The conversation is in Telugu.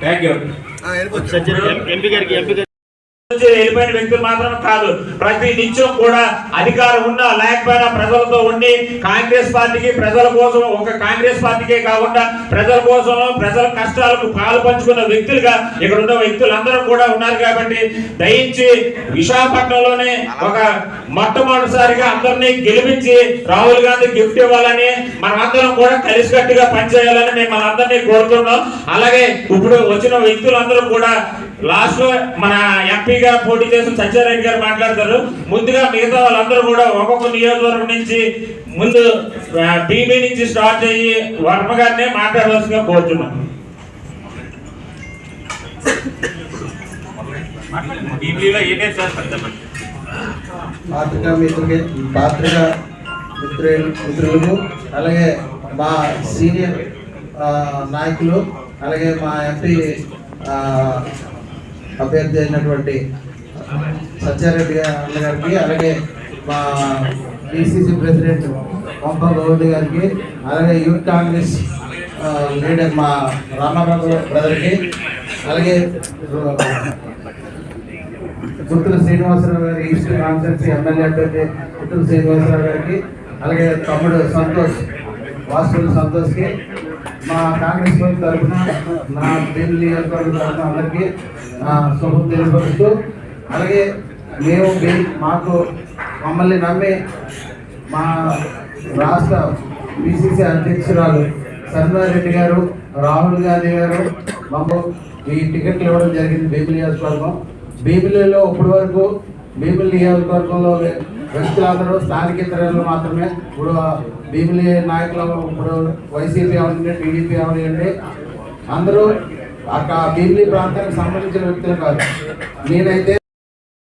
థ్యాంక్ యూ ఎంపీ గారికి ఎంపీ గారికి నుంచి వెళ్ళిపోయిన వ్యక్తులు మాత్రం కాదు. ప్రతి నిత్యం కూడా అధికారం ఉన్నా లేకపోయినా ప్రజలతో ఉండి కాంగ్రెస్ పార్టీకి ప్రజల కోసం ఒక కాంగ్రెస్ పార్టీకే కాకుండా ప్రజల కోసం ప్రజల కష్టాలకు పాలు పంచుకున్న వ్యక్తులుగా ఇక్కడ ఉన్న వ్యక్తులందరూ కూడా ఉన్నారు కాబట్టి దయించి విశాఖపట్నంలోనే ఒక మొట్టమొదటిసారిగా అందరినీ గెలిపించి రాహుల్ గాంధీ గిఫ్ట్ ఇవ్వాలని మనమందరం కూడా కలిసికట్టుగా పనిచేయాలని మేము మనందరినీ కోరుతున్నాం. అలాగే ఇప్పుడు వచ్చిన వ్యక్తులందరూ కూడా లాస్ట్లో మన ఎంపీగా పోటీ చేసిన సత్యారెడ్డి గారు మాట్లాడతారు. ముందుగా మిగతా వాళ్ళందరూ కూడా ఒక్కొక్క నియోజకవర్గం నుంచి ముందు బీబీ నుంచి స్టార్ట్ అయ్యి వర్మ గారినే మాట్లాడవలసిందిగా కోరుతున్నాం పాత్రికా మిత్రులకి పాత్రికా మిత్రు మిత్రులకు అలాగే మా సీనియర్ నాయకులు అలాగే మా ఎంపీ అభ్యర్థి అయినటువంటి సత్యారెడ్డి గారికి అలాగే మా డిసిసి ప్రెసిడెంట్ పంప గౌడ్ గారికి అలాగే యూత్ కాంగ్రెస్ లీడర్ మా రామారావు బ్రదర్కి అలాగే గుత్తుల శ్రీనివాసరావు గారి ఈస్ట్ కాన్స్టిట్యూన్సీ ఎమ్మెల్యే అటువంటి గుత్తుల శ్రీనివాసరావు గారికి అలాగే తమ్ముడు సంతోష్ వాసులు సంతోష్కి మా కాంగ్రెస్ పార్టీ తరఫున నా భీమ్ నియోజకవర్గం తరఫున అందరికీ నా శుభం తెలియపరుస్తూ అలాగే మేము మాకు మమ్మల్ని నమ్మి మా రాష్ట్ర బీసీసీ అధ్యక్షురాలు సర్వారెడ్డి గారు రాహుల్ గాంధీ గారు మాకు ఈ టికెట్లు ఇవ్వడం జరిగింది బీబీ నియోజకవర్గం. బీబీలలో ఇప్పటి వరకు బీబిల్ నియోజకవర్గంలో వ్యక్తులందరూ స్థానికేతరులు మాత్రమే. ఇప్పుడు భీమిలి నాయకులు ఇప్పుడు వైసీపీ అవనండి టీడీపీ అవనండి అందరూ అక్కడ భీమిలి ప్రాంతానికి సంబంధించిన వ్యక్తులు కాదు. నేనైతే